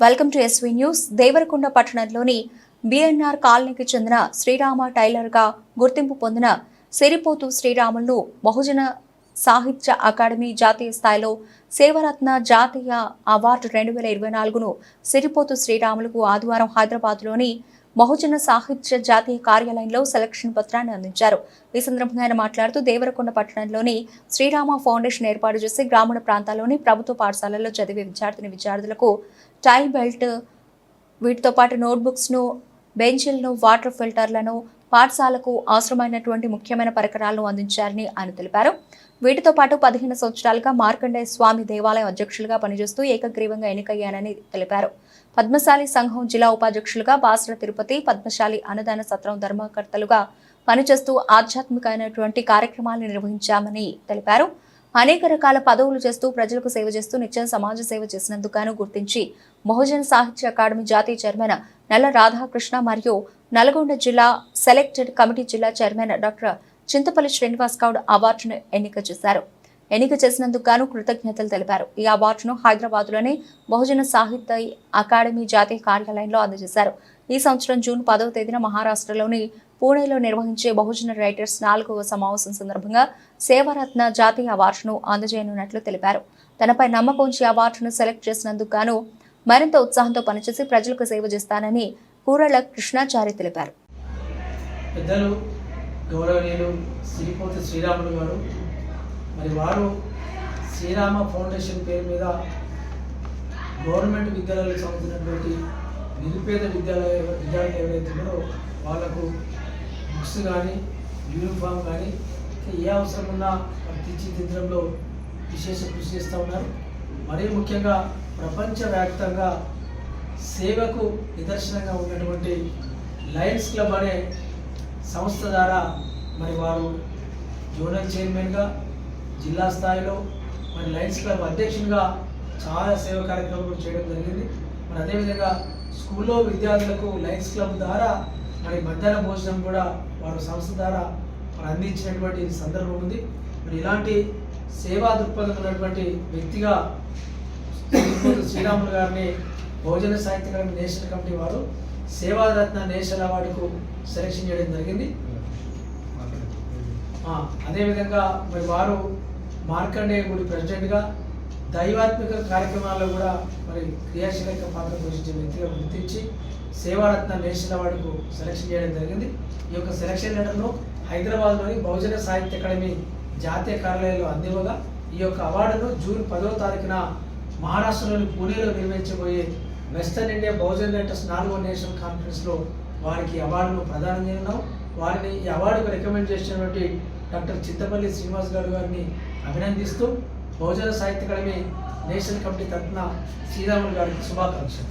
Welcome to SV news. Devarakonda పట్టణంలోని BNR కాలనీకి చెందిన శ్రీరామ టైలర్గా గుర్తింపు పొందిన సిరిపోతు శ్రీరాములను బహుజన సాహిత్య అకాడమీ జాతీయ స్థాయిలో సేవరత్న జాతీయ అవార్డు రెండు వేల ఇరవై నాలుగును సిరిపోతు శ్రీరాములకు ఆదివారం హైదరాబాద్లోని బహుజన సాహిత్య జాతీయ కార్యాలయంలో సెలక్షన్ పత్రాన్ని అందించారు. ఈ సందర్భంగా ఆయన మాట్లాడుతూ దేవరకొండ పట్టణంలోని శ్రీరామ ఫౌండేషన్ ఏర్పాటు చేసి గ్రామీణ ప్రాంతాల్లోని ప్రభుత్వ పాఠశాలల్లో చదివే విద్యార్థిని విద్యార్థులకు టైల్ బెల్ట్ వీటితో పాటు నోట్బుక్స్ను బెంచీలను వాటర్ ఫిల్టర్లను పాఠశాలకు అవసరమైనటువంటి ముఖ్యమైన పరికరాలను అందించారని ఆయన తెలిపారు. వీటితో పాటు పదిహేను సంవత్సరాలుగా మార్కండేయ స్వామి దేవాలయం అధ్యక్షులుగా పనిచేస్తూ ఏకగ్రీవంగా ఎన్నికయ్యానని తెలిపారు. పద్మశాలి సంఘం జిల్లా ఉపాధ్యక్షులుగా బాసర తిరుపతి పద్మశాలి అన్నదాన సత్రం ధర్మకర్తలుగా పనిచేస్తూ ఆధ్యాత్మికమైనటువంటి కార్యక్రమాలు నిర్వహించామని తెలిపారు. అనేక రకాల పదవులు చేస్తూ ప్రజలకు సేవ చేస్తూ నిత్యం సమాజ సేవ చేసినందుకు గుర్తించి బహుజన సాహిత్య అకాడమీ జాతీయ చైర్మన్ నల్ల రాధాకృష్ణ మరియు నల్గొండ జిల్లా సెలెక్టెడ్ కమిటీ జిల్లా చైర్మన్ డాక్టర్ చింతపల్లి శ్రీనివాస్ గౌడ్ అవార్డును ఎన్నిక చేశారు. ఎన్నిక చేసినందుకు గాను కృతజ్ఞతలు తెలిపారు. ఈ అవార్డును హైదరాబాద్లోని బహుజన సాహిత్య అకాడమీ జాతీయ కార్యాలయంలో అందజేశారు. ఈ సంవత్సరం జూన్ పదవ తేదీన మహారాష్ట్రలోని పూణేలో నిర్వహించే బహుజన రైటర్స్ నాలుగవ సమావేశం సందర్భంగా సేవారత్న జాతీయ అవార్డును అందజేయనున్నట్లు తెలిపారు. తనపై నమ్మకం ఉంచి అవార్డును సెలెక్ట్ చేసినందుకు గాను మరింత ఉత్సాహంతో పనిచేసి ప్రజలకు సేవ చేస్తానని కూరల కృష్ణాచారి తెలిపారు. పెద్దలు గౌరవనీయులు శ్రీపోతి శ్రీరాములు గారు మరి వారు శ్రీరామ ఫౌండేషన్ పేరు మీద గవర్నమెంట్ విద్యాలయాలకు సంబంధించినటువంటి నిరుపేద విద్యాలయ విద్యార్థులు ఏవైతే ఉన్నారో వాళ్ళకు బుక్స్ కానీ యూనిఫామ్ కానీ ఏ అవసరం ఉన్నా వారు తీర్చిదిద్దడంలో విశేష కృషి చేస్తూ ఉన్నారు. మరీ ముఖ్యంగా ప్రపంచవ్యాప్తంగా సేవకు నిదర్శనంగా ఉన్నటువంటి లయన్స్ క్లబ్ అనే సంస్థ ద్వారా మరి వారు జోనల్ చైర్మన్గా జిల్లా స్థాయిలో మరి లయన్స్ క్లబ్ అధ్యక్షునిగా చాలా సేవ కార్యక్రమాలు కూడా చేయడం జరిగింది. మరి అదేవిధంగా స్కూల్లో విద్యార్థులకు లయన్స్ క్లబ్ ద్వారా మరి మధ్యాహ్న భోజనం కూడా వారు సంస్థ ద్వారా మరి అందించినటువంటి సందర్భం ఉంది. మరి ఇలాంటి సేవా దృక్పథం ఉన్నటువంటి వ్యక్తిగా శ్రీరాములు గారిని భోజన సాహిత్య నేషనల్ కమిటీ వారు సేవారత్న నేషనల్ అవార్డుకు సెలెక్షన్ చేయడం జరిగింది. అదేవిధంగా మరి వారు మార్కండేయ గుడి ప్రెసిడెంట్గా దైవాత్మిక కార్యక్రమాల్లో కూడా మరి క్రియాశీలక పాత్ర పోషించే వ్యక్తిగా గుర్తించి సేవారత్న నేషనల్ అవార్డుకు సెలెక్షన్ చేయడం జరిగింది. ఈ యొక్క సెలక్షన్ లెటర్ను హైదరాబాద్లోని బహుజన సాహిత్య అకాడమీ జాతీయ కార్యాలయంలో అందివ్వగా ఈ యొక్క అవార్డును జూన్ పదవ తారీఖున మహారాష్ట్రలోని పూణేలో నిర్వహించబోయే వెస్టర్న్ ఇండియా బహుజన్ లెటర్స్ నాలుగో నేషనల్ కాన్ఫరెన్స్లో వారికి అవార్డును ప్రదానం చేయడం వారిని ఈ అవార్డుకు రికమెండ్ చేసినటువంటి డాక్టర్ చిత్తపల్లి శ్రీనివాస్ గారు గారిని అభినందిస్తూ బహుజన సాహిత్య అకాడమీ నేషనల్ కమిటీ తరఫున శ్రీరాములు గారికి శుభాకాంక్షలు.